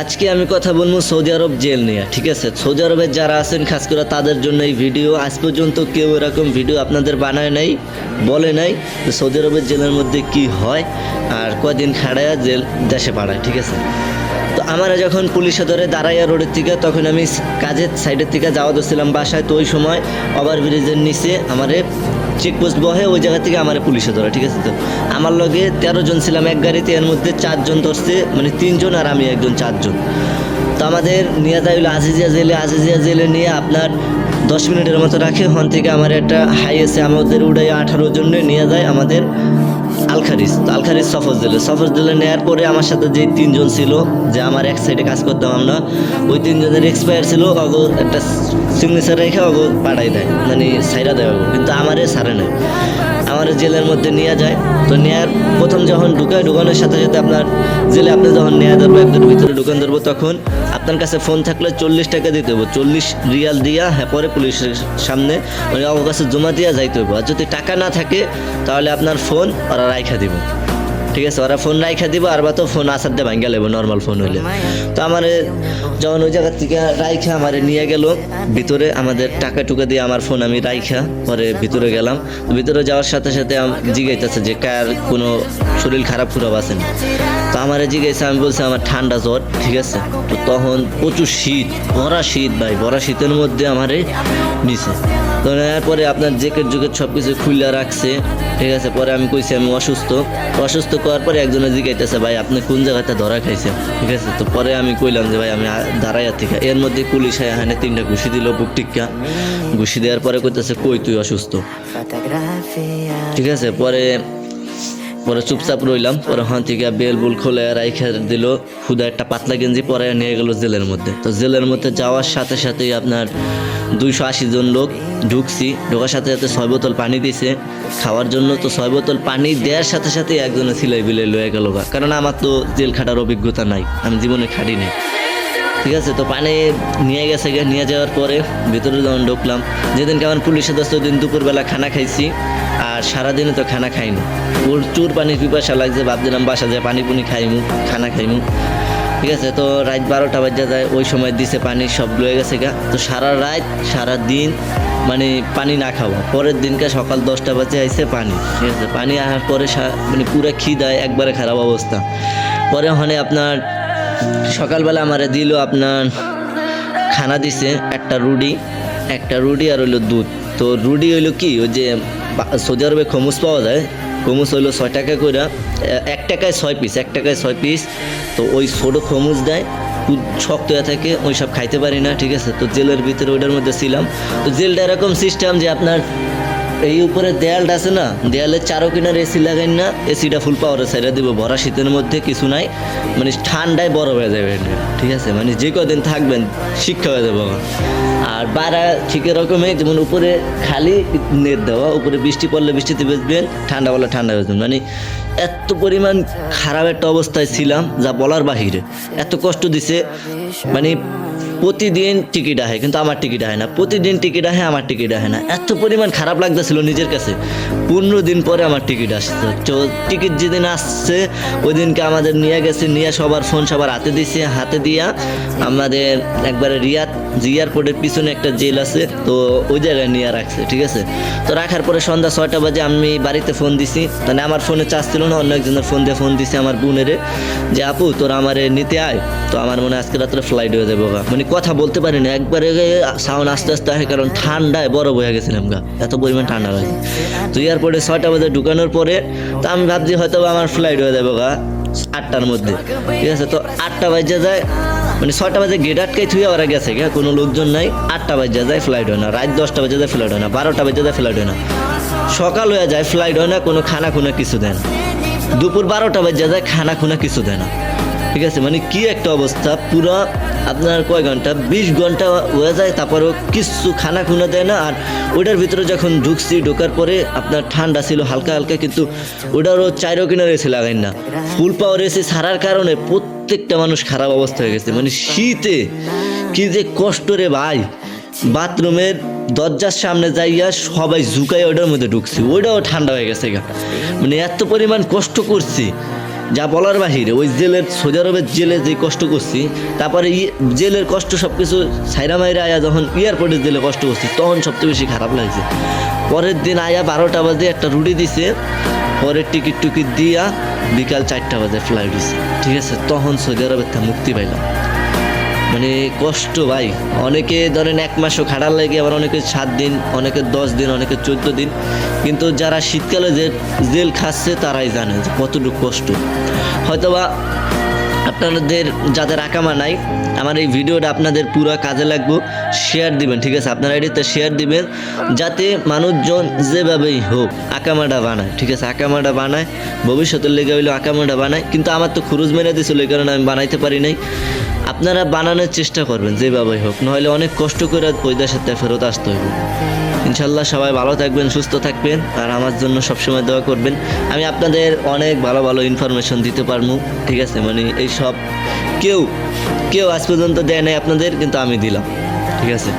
আজকে আমি কথা বলব সৌদি আরব জেল নিয়ে, ঠিক আছে? সৌদি আরবের যারা আছেন, খাস করে তাদের জন্য এই ভিডিও, আজ পর্যন্ত কেউ এরকম ভিডিও আপনাদের বানায় নাই, বলে নাই সৌদি আরবের জেলের মধ্যে কি হয় আর কদিন খাড়ায় জেল দেশে পাড়ায়, ঠিক আছে? তো আমরা যখন পুলিশে ধরে দাঁড়াইয়া রোডের থেকে তখন আমি কাজের সাইডের থেকে যাওয়া ধরছিলাম বাসায়। তো ওই সময় ওভার ব্রিজের নিচে আমারে চেকপোস্ট বহে ওই জায়গা থেকে আমার পুলিশে ধরে, ঠিক আছে তো? আমার লগে তেরো জন ছিলাম এক গাড়িতে, এর মধ্যে চারজন ধরছে মানে তিনজন আর আমি একজন চারজন। তো আমাদের নিয়ে যাই হলো আজিজিয়া জেলে আজিজিয়া জেলে নিয়ে আপনার দশ মিনিটের মতো রাখে। ওখান থেকে আমার একটা হাই এসে আমাদের উড়াই আঠারো জন নিয়ে যায় আমাদের আলখারিজ তো আলখারিজ সফর জেলে সফর জেলে নেওয়ার পরে আমার সাথে যে তিনজন ছিল, যে আমার এক সাইডে কাজ করতাম আমরা, ওই তিনজনের এক্সপায়ার ছিল অগো একটা সিগনেচার রেখে অগো পাঠাই দেয় মানে সাইরা দেয় কিন্তু আমারে সারে নেয় আমার জেলের মধ্যে নিয়ে যায়। তো নেয়ার প্রথম যখন ঢুকায়, ঢুকানোর সাথে সাথে আপনার জেলে আপনি যখন নেওয়া ধরবো একদম ভিতরে ঢুকান ধরবো, তখন আপনার কাছে ফোন থাকলে চল্লিশ টাকা দিতে হব চল্লিশ রিয়াল দিয়া হ্যাঁ পরে পুলিশের সামনে মানে আমার কাছে জমা দিয়া যাইতে হবে আর যদি টাকা না থাকে, তাহলে আপনার ফোন ওরা রাইখা দিব। ঠিক আছে, ওরা ফোন রাইখা দিব, আর বা তো ফোন আসার দিয়ে ভাঙ্গা লেবো নর্মাল ফোন হইলে। তো আমার যখন ওই জায়গা থেকে রাইখা আমার নিয়ে গেল, ভিতরে আমাদের টাকা টুকা দিয়ে আমার ফোন আমি রাইখা, পরে ভিতরে গেলাম। ভিতরে যাওয়ার সাথে সাথে জিগাইতেছে যে, কার কোনো শরীর খারাপ খুরাপ আছে না। তো আমার জিগাইছে, আমি বলছি, আমার ঠান্ডা জ্বর ঠিক আছে। তো তখন প্রচুর শীত, ভরা শীত ভাই, ভরা শীতের মধ্যে আমারে নিছে। তো নেওয়ার পরে আপনার জেকেট জুকেট সব কিছু খুলে রাখছে, ঠিক আছে। পরে আমি কইছি, আমি অসুস্থ। অসুস্থ করার পরে একজনে জিজ্ঞাইতেছে ভাই আপনি কোন জায়গাতে ধরা খাইছেন? ঠিক আছে? তো পরে আমি কইলাম যে ভাই আমি দাঁড়াইয়া থেকে এর মধ্যে পুলিশ এখানে তিনটা ঘুষি দিল বুক টিকা ঘুষি দেওয়ার পরে কইতেছে কই তুই অসুস্থ? ঠিক আছে? পরে পরে চুপচাপ রইলাম, পরে হান থেকে বেল বুল খোলে রাইখে দিল, খুদা একটা পাতলা গেঞ্জি পরে নিয়ে গেল জেলের মধ্যে। তো জেলের মধ্যে যাওয়ার সাথে সাথেই আপনার দুইশো আশি জন লোক ঢুকছি, ঢোকার সাথে সাথে ছয় বোতল পানি দিছে। খাওয়ার জন্য তো ছয় বোতল পানি দেওয়ার সাথে সাথে একজনে সিলাই বিলাই লয়ে গেল। কারণ আমার তো জেল খাটার অভিজ্ঞতা নাই, আমি জীবনে খাটি নাই। ঠিক আছে, তো পানি নিয়ে গেছে গে নিয়ে যাওয়ার পরে ভিতরে যখন ঢুকলাম যেদিনকে আমার পুলিশের দোস্ত দিন দুপুরবেলা খানা খাইছি, আর সারাদিনে তো খানা খাইনি। প্রচুর পানির পিপাসা লাগছে, ভাবছিলাম বাসা যায় পানি পুনি খাইমু, খানা খাইমু। ঠিক আছে, তো রাত বারোটা বাজে যায়, ওই সময় দিছে পানি, সব লয়ে গেছে গা তো সারা রাত, সারা দিন মানে পানি না খাওয়া। পরের দিনকে সকাল দশটা বাজে আইছে পানি। ঠিক আছে, পানি আসার পরে মানে পুরো খিদায় একবারে খারাপ অবস্থা। পরে ওখানে আপনার সকালবেলা আমারে দিল আপনার খানা দিছে, একটা রুডি একটা রুডি আর হইল দুধ। তো রুডি হইল কি, ওই যে সৌদি আরবে খমুস পাওয়া যায়, খমুস হইল ছয় টাকা করে এক টাকায় ছয় পিস এক টাকায় ছয় পিস তো ওই ছোটো খমুস দেয় শক্ত হয়ে থাকে ওই সব খাইতে পারি না, ঠিক আছে? তো জেলের ভিতরে ওইটার মধ্যে ছিলাম। তো জেলটা এরকম সিস্টেম যে আপনার এই উপরে দেয়ালটা আছে না, দেয়ালের চারো কিনার এসি লাগাই না, এসিটা ফুল পাওয়ারে সাইডে দিব। ভরা শীতের মধ্যে কিছু নাই মানে ঠান্ডায় বড় হয়ে যাবে ঠিক আছে? মানে যে কদিন থাকবেন, শিক্ষা হয়ে যাবে আর বাড়া ঠিক এরকমই, যেমন উপরে খালি নেট দেওয়া, উপরে বৃষ্টি পড়লে বৃষ্টিতে বেঁচবেন ঠান্ডা পড়লে ঠান্ডা বেঁচবেন মানে এত পরিমাণ খারাপ একটা অবস্থায় ছিলাম যা বলার বাহিরে। এত কষ্ট দিছে মানে প্রতিদিন টিকিট আহে, কিন্তু আমার টিকিট আহে না। প্রতিদিন টিকিট আহে, আমার টিকিট আহে না। এত পরিমাণ খারাপ লাগতেছিল নিজের কাছে। পনেরো দিন পরে আমার টিকিট আসছে। তো টিকিট যেদিন আসছে ওই দিনকে আমাদের নিয়ে গেছে, নিয়ে সবার ফোন সবার হাতে দিছে, হাতে দিয়া আমাদের একবারে রিয়াদ এয়ারপোর্টের পিছনে একটা জেল আছে, তো ওই জায়গায় নিয়ে রাখছে, ঠিক আছে? তো রাখার পরে সন্ধ্যা ছয়টা বাজে আমি বাড়িতে ফোন দিছি। মানে আমার ফোনে চার্জ ছিল না অন্য একজনের ফোন দিয়ে ফোন দিছি আমার বোনেরে যে, আপু, তোরা আমারে নিতে আয়। তো আমার মনে আজকে রাত্রে ফ্লাইট হয়ে যাব গা। মানে কথা বলতে পারি না। একবারে সাউন্ড আস্তে আস্তে আসে, কারণ ঠান্ডায় বরফ হয়ে গেছিলাম গা। এত পরিমাণ ঠান্ডা লাগে তো এয়ারপোর্টে ছয়টা বাজে ঢুকানোর পরে তো আমি ভাবছি হয়তো আমার ফ্লাইট হয়ে যাব গা আটটার মধ্যে। ঠিক আছে, তো আটটা বাজে যায়। মানে ছটা বাজে গেট আটকাই থুয়ে ওরা গেছে গা। কোনো লোকজন নাই। আটটা বাজে যায় ফ্লাইট হয় না। রাত দশটা বাজে যায় ফ্লাইট হয় না। বারোটা বাজে যায় ফ্লাইট হয় না। সকাল হয়ে যায় ফ্লাইট হয় না। কোনো খানা খুনা কিছু দেয় না। দুপুর বারোটা বাজে যায় খানা খুনা কিছু দেয় না। ঠিক আছে? মানে কি একটা অবস্থা, পুরো আপনার কয় ঘণ্টা? বিশ ঘণ্টা হয়ে যায়, তারপরেও কিছু খানা খুনা দেয় না, আর ওটার ভিতরে যখন ঢুকছি, ঢোকার পরে আপনার ঠান্ডা ছিল হালকা হালকা, কিন্তু ওটারও চাইরো কিনার এসে লাগাই না। ফুল পাওয়ার এসে ছাড়ার কারণে প্রত্যেকটা মানুষ খারাপ অবস্থা হয়ে গেছে। মানে শীতে কি যে কষ্ট রে ভাই। বাথরুমের দরজার সামনে যাইয়া সবাই ঝুঁকাই ওটার মধ্যে ঢুকছি। ওইটাও ঠান্ডা হয়ে গেছে গা। মানে এত পরিমাণ কষ্ট করছি, যা বলার বাহিরে। ওই জেলের, সৌদি আরবের জেলে যে কষ্ট করছি, তারপরে জেলের কষ্ট সব কিছু সাইরা মাইরা আয়া যখন এয়ারপোর্টের জেলে কষ্ট করছি, তখন সবচেয়ে বেশি খারাপ লাগছে। পরের দিন আয়া বারোটা বাজে, একটা রুটি দিছে। পরের টিকিট টুকিট দিয়া বিকাল চারটা বাজে ফ্লাইট দিছে ঠিক আছে, তখন সৌদি আরবের মুক্তি পাইলাম। মানে কষ্ট ভাই। অনেকে ধরেন এক মাসও খাটার লাগে, আবার অনেকে সাত দিন, অনেকে দশ দিন, অনেকে চোদ্দ দিন। কিন্তু যারা শীতকালে যে জেল খাচ্ছে, তারাই জানে যে কতটুকু কষ্ট। হয়তোবা আপনাদের, যাদের আকামা নাই, আমার এই ভিডিওটা আপনাদের পুরো কাজে লাগবে শেয়ার দিবেন, ঠিক আছে? আপনারা এটিতে শেয়ার দিবেন, যাতে মানুষজন যেভাবেই হোক আকামাটা বানায়, ঠিক আছে? আকামাটা বানায়, ভবিষ্যতের লেগে হইলেও আকামাটা বানায়, কিন্তু আমার তো খুরুজ মেরে দিয়েছিল এই কারণে আমি বানাইতে পারি নাই। আপনারা বানানোর চেষ্টা করবেন, যেভাবেই হোক নাহলে অনেক কষ্ট করে ওই দেশের ফেরত আসতে হইব। ইনশাল্লাহ সবাই ভালো থাকবেন, সুস্থ থাকবেন আর আমার জন্য সবসময় দোয়া করবেন। আমি আপনাদের অনেক ভালো ভালো ইনফরমেশন দিতে পারব, ঠিক আছে? মানে এই সব কেউ কেউ আজ পর্যন্ত দেয় নাই আপনাদের, কিন্তু আমি দিলাম, ঠিক আছে?